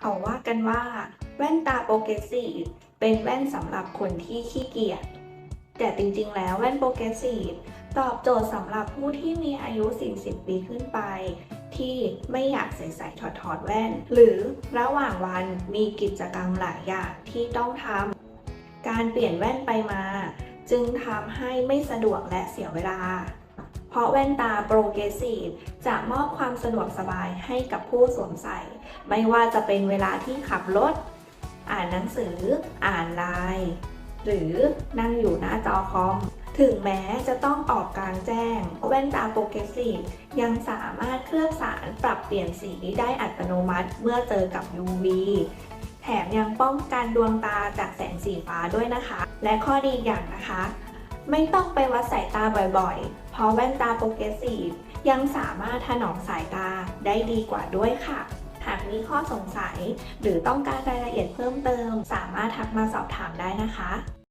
เขาว่ากันว่า แว่นตาโปรเกรสซีฟเป็นแว่นสำหรับคนที่ขี้เกียจ แต่จริงๆ แล้วแว่นโปรเกรสซีฟตอบโจทย์สำหรับผู้ที่มีอายุ 40 ปีขึ้นไป ที่ไม่อยากใส่ใส่ถอดถอดแว่น หรือระหว่างวันมีกิจกรรมหลายอย่างที่ต้องทำการเปลี่ยนแว่นไปมา จึงทำให้ไม่สะดวกและเสียเวลา ราะแว่นตาโปรเกรสซีฟจะมอบความสะดวกสบายให้กับผู้สวมใส่ ไม่ว่าจะเป็นเวลาที่ขับรถ อ่านหนังสือ อ่านไลน์หรือนั่งอยู่หน้าจอคอม ถึงแม้จะต้องออกกลางแจ้ง แว่นตาโปรเกรสซีฟยังสามารถเคลือบสารปรับเปลี่ยนสีได้อัตโนมัติเมื่อเจอกับ UV แถมยังป้องกันดวงตาจากแสงสีฟ้าด้วยนะคะ และข้อดีอย่างนะคะ ไม่ต้องไปวัดสายตาบ่อยๆ ราะแว่นตาโปรเกรสซีฟยังสามารถถนอมสายตาได้ดีกว่าด้วยค่ะ หากมีข้อสงสัย หรือต้องการรายละเอียดเพิ่มเติม สามารถทักมาสอบถามได้นะคะ